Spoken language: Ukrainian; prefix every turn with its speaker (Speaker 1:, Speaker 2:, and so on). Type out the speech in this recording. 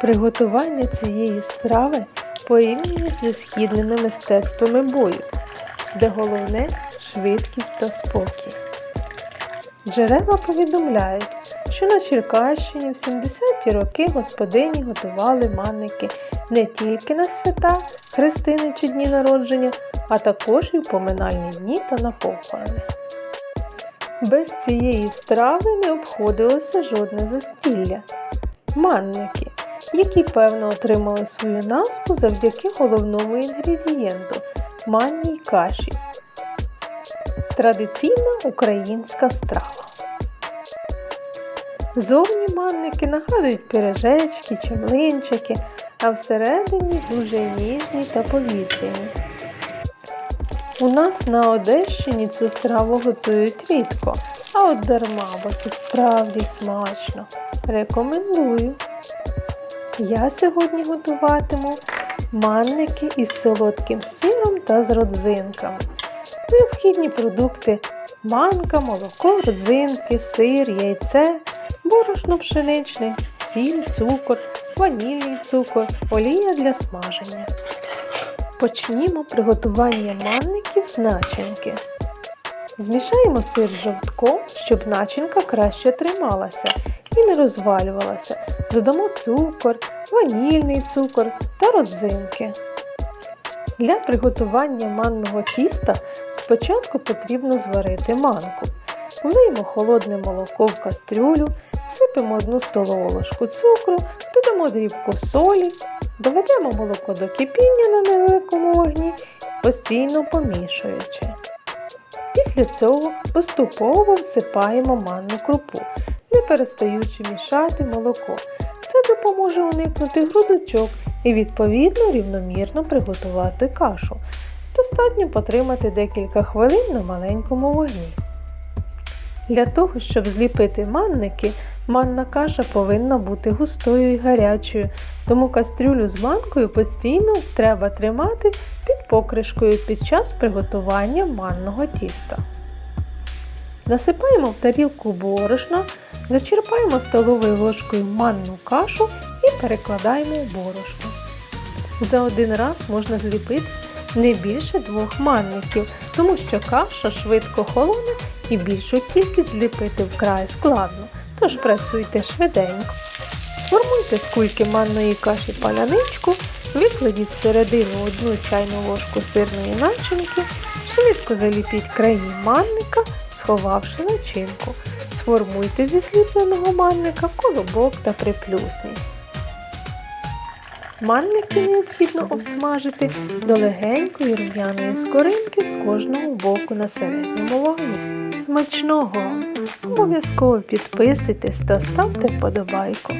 Speaker 1: Приготування цієї страви порівнюють зі східними мистецтвами бою, де головне швидкість та спокій. Джерела повідомляють, що на Черкащині в 70-ті роки господині готували манники не тільки на свята, хрестини чи дні народження, а також і в поминальні дні та на похорони. Без цієї страви не обходилося жодне застілля. Манники, які певно отримали свою назву завдяки головному інгредієнту манній каші. Традиційна українська страва. Зовні манники нагадують пиріжечки чи млинчики, а всередині дуже ніжні та повітряні. У нас на Одещині цю страву готують рідко, а от дарма, бо це справді смачно. Рекомендую. Я сьогодні готуватиму манники із солодким сиром та з родзинками. Необхідні продукти манка, молоко, родзинки, сир, яйце, борошно пшеничне, сіль, цукор, ванільний цукор, олія для смаження. Почнімо приготування манників з начинки. Змішаємо сир з жовтком, щоб начинка краще трималася і не розвалювалася. Додамо цукор, ванільний цукор та родзинки. Для приготування манного тіста спочатку потрібно зварити манку. Влиємо холодне молоко в кастрюлю, всипемо 1 столову ложку цукру, додамо дрібку солі, доведемо молоко до кипіння на невеликому вогні, постійно помішуючи. Після цього поступово всипаємо манну крупу, перестаючи мішати молоко. Це допоможе уникнути грудочок і відповідно рівномірно приготувати кашу. Достатньо потримати декілька хвилин на маленькому вогні. Для того, щоб зліпити манники, манна каша повинна бути густою і гарячою, тому кастрюлю з манкою постійно треба тримати під покришкою під час приготування манного тіста. Насипаємо в тарілку борошна, зачерпаємо столовою ложкою манну кашу і перекладаємо в борошно. За один раз можна зліпити не більше двох манників, тому що каша швидко холоне і більшу кількість зліпити вкрай складно, тож працюйте швиденько. Сформуйте з кульки манної каші паляничку, викладіть всередину одну чайну ложку сирної начинки, швидко заліпіть краї манника, сховавши начинку. Сформуйте зі сліпленого манника колобок та приплюсніть. Манники необхідно обсмажити до легенької рум'яної скоринки з кожного боку на середньому вогні. Смачного! Обов'язково підписуйтесь та ставте вподобайку.